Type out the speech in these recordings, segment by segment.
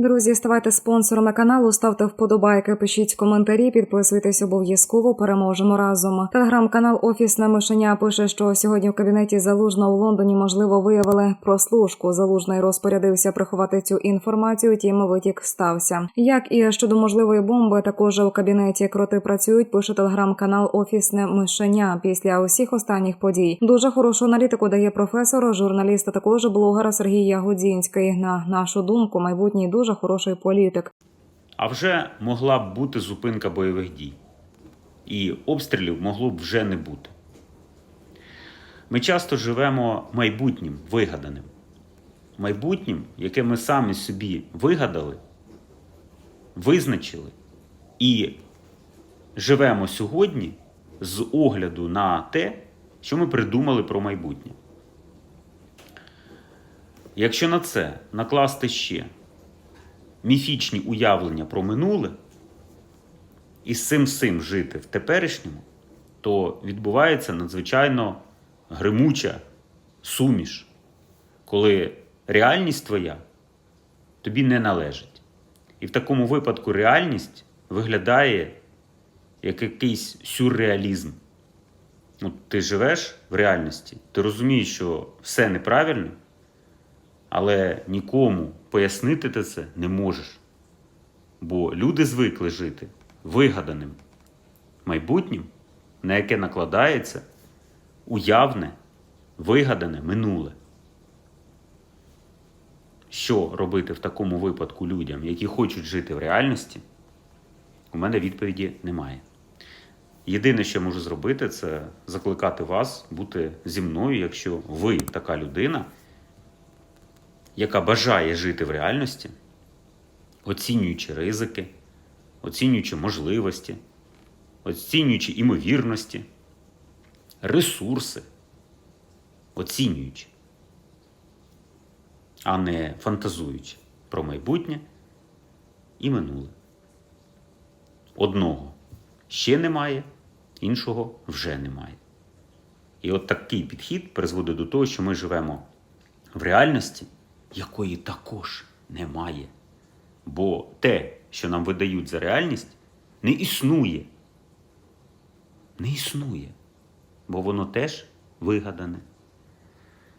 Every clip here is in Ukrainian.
Друзі, ставайте спонсорами каналу, ставте вподобайки, пишіть коментарі, підписуйтесь обов'язково. Переможемо разом. Телеграм-канал Офісне мишеня пише, що сьогодні в кабінеті Залужна у Лондоні можливо виявили прослушку. Залужний розпорядився приховати цю інформацію. Тім витік стався. Як і щодо можливої бомби, також у кабінеті кроти працюють. Пише телеграм-канал Офісне мишеня. Після усіх останніх подій дуже хорошу аналітику дає професор, журналіст, а також блогер Сергій Ягодзінський. На нашу думку, майбутній дуже хороший політик. А вже могла б бути зупинка бойових дій. І обстрілів могло б вже не бути. Ми часто живемо майбутнім вигаданим. Майбутнім, яке ми самі собі вигадали, визначили і живемо сьогодні з огляду на те, що ми придумали про майбутнє. Якщо на це накласти ще міфічні уявлення про минуле і з цим всім жити в теперішньому, то відбувається надзвичайно гримуча суміш, коли реальність твоя тобі не належить. І в такому випадку реальність виглядає як якийсь сюрреалізм. Ну, ти живеш в реальності, ти розумієш, що все неправильно, але нікому пояснити ти це не можеш. Бо люди звикли жити вигаданим майбутнім, на яке накладається уявне, вигадане минуле. Що робити в такому випадку людям, які хочуть жити в реальності, у мене відповіді немає. Єдине, що я можу зробити, це закликати вас бути зі мною, якщо ви така людина, яка бажає жити в реальності, оцінюючи ризики, оцінюючи можливості, оцінюючи імовірності, ресурси, оцінюючи, а не фантазуючи про майбутнє і минуле. Одного ще немає, іншого вже немає. І от такий підхід призводить до того, що ми живемо в реальності, якої також немає. Бо те, що нам видають за реальність, не існує. Не існує. Бо воно теж вигадане.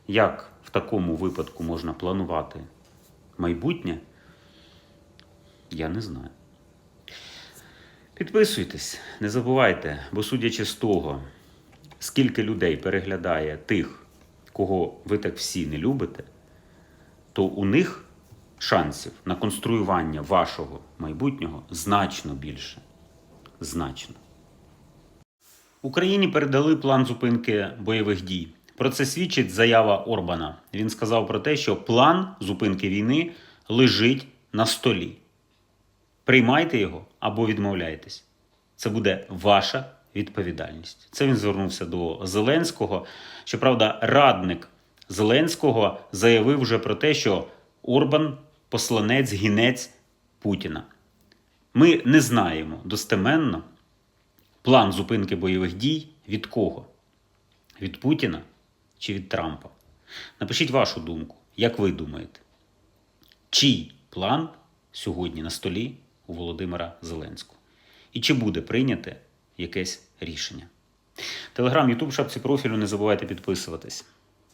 Як в такому випадку можна планувати майбутнє, я не знаю. Підписуйтесь, не забувайте, бо судячи з того, скільки людей переглядає тих, кого ви так всі не любите, то у них шансів на конструювання вашого майбутнього значно більше. Значно. Україні передали план зупинки бойових дій. Про це свідчить заява Орбана. Він сказав про те, що план зупинки війни лежить на столі. Приймайте його або відмовляйтесь. Це буде ваша відповідальність. Це він звернувся до Зеленського. Щоправда, радник Зеленського заявив вже про те, що Орбан посланець гінець Путіна. Ми не знаємо достеменно план зупинки бойових дій від кого? Від Путіна чи від Трампа? Напишіть вашу думку, як ви думаєте, чий план сьогодні на столі у Володимира Зеленського? І чи буде прийняте якесь рішення? Телеграм, Ютуб, шапці профілю, не забувайте підписуватись.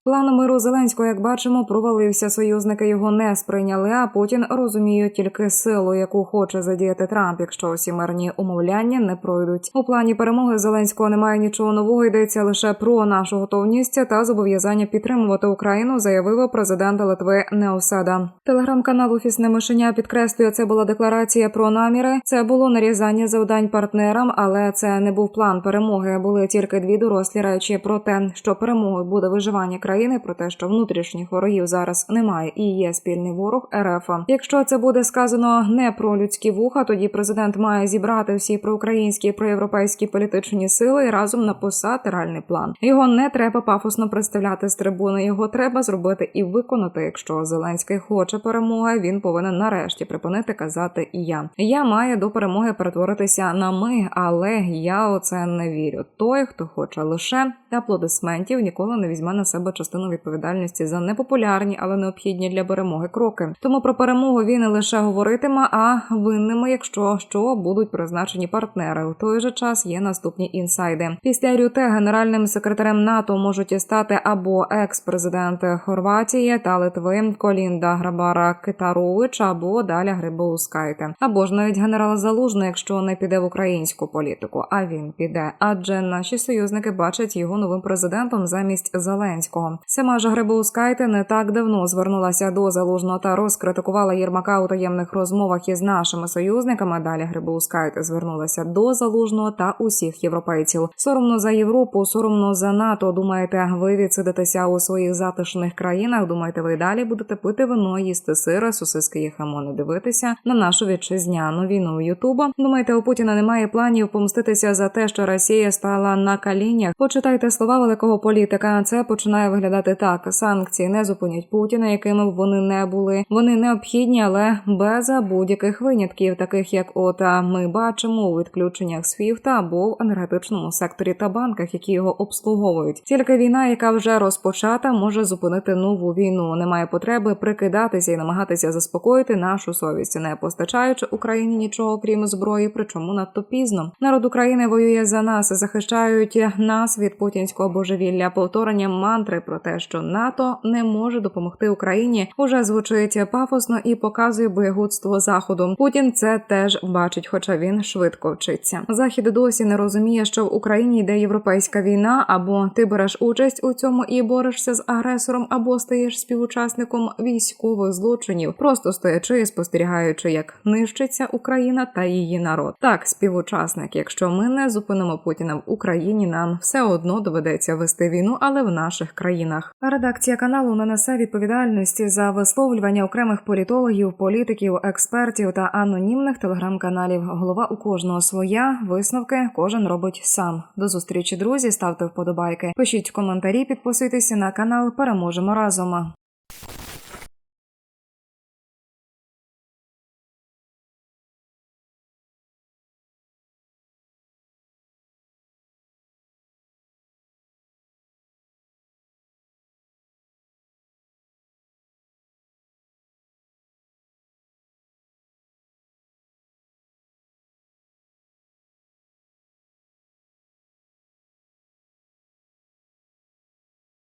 План миру Зеленського, як бачимо, провалився. Союзники його не сприйняли. А Путін розуміє тільки силу, яку хоче задіяти Трамп, якщо усі мирні умовляння не пройдуть. У плані перемоги Зеленського немає нічого нового. Йдеться лише про нашу готовність та зобов'язання підтримувати Україну, заявив президент Литви Неоседа. Телеграм-канал Офісне мишеня підкреслює, це була декларація про наміри. Це було нарізання завдань партнерам, але це не був план перемоги. Були тільки дві дорослі речі про те, що перемогою буде виживання країни, про те, що внутрішніх ворогів зараз немає і є спільний ворог РФ. Якщо це буде сказано не про людські вуха, тоді президент має зібрати всі проукраїнські і проєвропейські політичні сили і разом написати реальний план. Його не треба пафосно представляти з трибуни. Його треба зробити і виконати. Якщо Зеленський хоче перемоги, він повинен нарешті припинити казати я. Я має до перемоги перетворитися на ми, але я у це не вірю. Той, хто хоче лише аплодисментів, ніколи не візьме на себе частину відповідальності за непопулярні, але необхідні для перемоги кроки. Тому про перемогу він не лише говоритиме, а винними, якщо що будуть призначені партнери. У той же час є наступні інсайди. Після Рюте генеральним секретарем НАТО можуть стати або екс-президенти Хорватії та Литви Колінда Грабара Китарович, або Даля Грибоускайте, або ж навіть генерал Залужний, якщо не піде в українську політику. А він піде, адже наші союзники бачать його новим президентом замість Зеленського. Сама ж Грибоускайте не так давно звернулася до залужного та розкритикувала Єрмака у таємних розмовах із нашими союзниками. Далі Грибоускайте звернулася до залужного та усіх європейців. Соромно за Європу, соромно за НАТО. Думаєте, ви відсидитеся у своїх затишних країнах? Думаєте, ви далі будете пити вино, їсти сири, сосиски і хамони, дивитися на нашу вітчизняну війну Ютуба? Думаєте, у Путіна немає планів помститися за те, що Росія стала на колінях? Почитайте слова великого політика. Це починає виглядати так: санкції не зупинять Путіна, якими б вони не були. Вони необхідні, але без будь-яких винятків, таких як от ми бачимо у відключеннях СВІФТа або в енергетичному секторі та банках, які його обслуговують. Тільки війна, яка вже розпочата, може зупинити нову війну. Немає потреби прикидатися і намагатися заспокоїти нашу совість, не постачаючи Україні нічого крім зброї, причому надто пізно. Народ України воює за нас, захищають нас від путінського божевілля. Повторення мантри про те, що НАТО не може допомогти Україні, уже звучить пафосно і показує боєгудство заходу. Путін це теж бачить, хоча він швидко вчиться. Захід досі не розуміє, що в Україні йде європейська війна, або ти береш участь у цьому і борешся з агресором, або стаєш співучасником військових злочинів, просто стоячи і спостерігаючи, як нищиться Україна та її народ. Так, співучасник, якщо ми не зупинимо Путіна в Україні, нам все одно доведеться вести війну, але в наших країнах. Редакція каналу не несе відповідальності за висловлювання окремих політологів, політиків, експертів та анонімних телеграм-каналів. Голова у кожного своя висновки кожен робить сам. До зустрічі, друзі. Ставте вподобайки, пишіть коментарі, підписуйтесь на канал. Переможемо разом.